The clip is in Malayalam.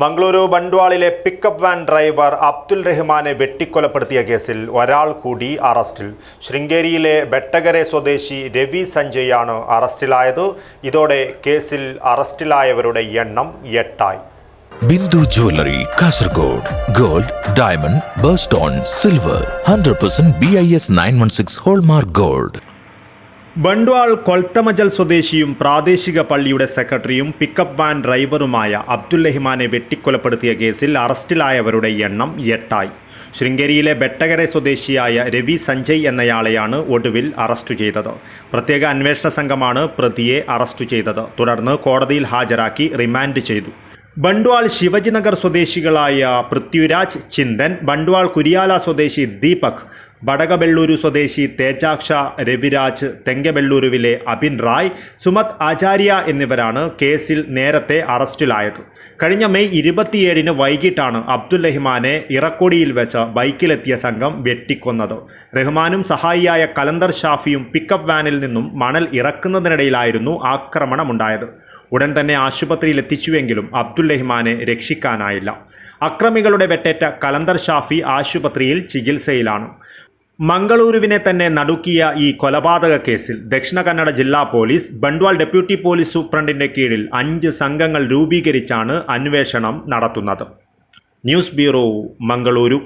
മംഗളൂരു ബണ്ട്വാളിലെ പിക്കപ്പ് വാൻ ഡ്രൈവർ അബ്ദുൽ റഹ്മാനെ വെട്ടിക്കൊലപ്പെടുത്തിയ കേസിൽ ഒരാൾ കൂടി അറസ്റ്റിൽ. ശൃംഗേരിയിലെ ബെട്ടഗരെ സ്വദേശി രവി സഞ്ജയാണ് അറസ്റ്റിലായത്. ഇതോടെ കേസിൽ അറസ്റ്റിലായവരുടെ എണ്ണം എട്ടായി. Bindu jewellery Kasaragod gold diamond birthstone silver hundred percent B I S nine one six hallmark gold. Bantwal Kolthamajal സ്വദേശിയും പ്രാദേശിക പള്ളിയുടെ സെക്രട്ടറിയും പിക്കപ്പ് വാൻ ഡ്രൈവറുമായ അബ്ദുൽ റഹിമാനെ വെട്ടിക്കൊലപ്പെടുത്തിയ കേസിൽ അറസ്റ്റിലായവരുടെ എണ്ണം എട്ടായി. ശൃംഗേരിയിലെ ബെട്ടകര സ്വദേശിയായ രവി സഞ്ജയ് എന്നയാളെയാണ് ഒടുവിൽ അറസ്റ്റ് ചെയ്തത്. പ്രത്യേക അന്വേഷണ സംഘമാണ് പ്രതിയെ അറസ്റ്റ് ചെയ്തത്. തുടർന്ന് കോടതിയിൽ ഹാജരാക്കി റിമാൻഡ് ചെയ്തു. ബണ്ട്വാൾ ശിവജിനഗർ സ്വദേശികളായ പൃഥ്വിരാജ് ചിന്തൻ ബണ്ട്വാൾ കുരിയാല സ്വദേശി ദീപക് ബടകബെള്ളൂരു സ്വദേശി തേജാക്ഷ രവിരാജ് തെങ്കബെള്ളൂരുവിലെ അബിൻ റായ് സുമത് ആചാര്യ എന്നിവരാണ് കേസിൽ നേരത്തെ അറസ്റ്റിലായത്. കഴിഞ്ഞ മെയ് ഇരുപത്തിയേഴിന് വൈകിട്ടാണ് അബ്ദുൽ റഹ്മാനെ ഇറക്കൊടിയിൽ വെച്ച് ബൈക്കിലെത്തിയ സംഘം വെട്ടിക്കൊന്നത്. റഹ്മാനും സഹായിയായ കലന്തർ ഷാഫിയും പിക്കപ്പ് വാനിൽ നിന്നും മണൽ ഇറക്കുന്നതിനിടയിലായിരുന്നു ആക്രമണമുണ്ടായത്. ഉടൻ തന്നെ ആശുപത്രിയിൽ എത്തിച്ചുവെങ്കിലും അബ്ദുൽ റഹ്മാനെ രക്ഷിക്കാനായില്ല. അക്രമികളുടെ വെട്ടേറ്റ കലന്തർ ഷാഫി ആശുപത്രിയിൽ ചികിത്സയിലാണ്. മംഗളൂരുവിനെ തന്നെ നടുക്കിയ ഈ കൊലപാതക കേസിൽ ദക്ഷിണ കന്നഡ ജില്ലാ പോലീസ് ബണ്ട്വാൾ ഡെപ്യൂട്ടി പോലീസ് സൂപ്രണ്ടിന്റെ കീഴിൽ അഞ്ച് സംഘങ്ങൾ രൂപീകരിച്ചാണ് അന്വേഷണം നടത്തുന്നത്. News bureau Mangaluru.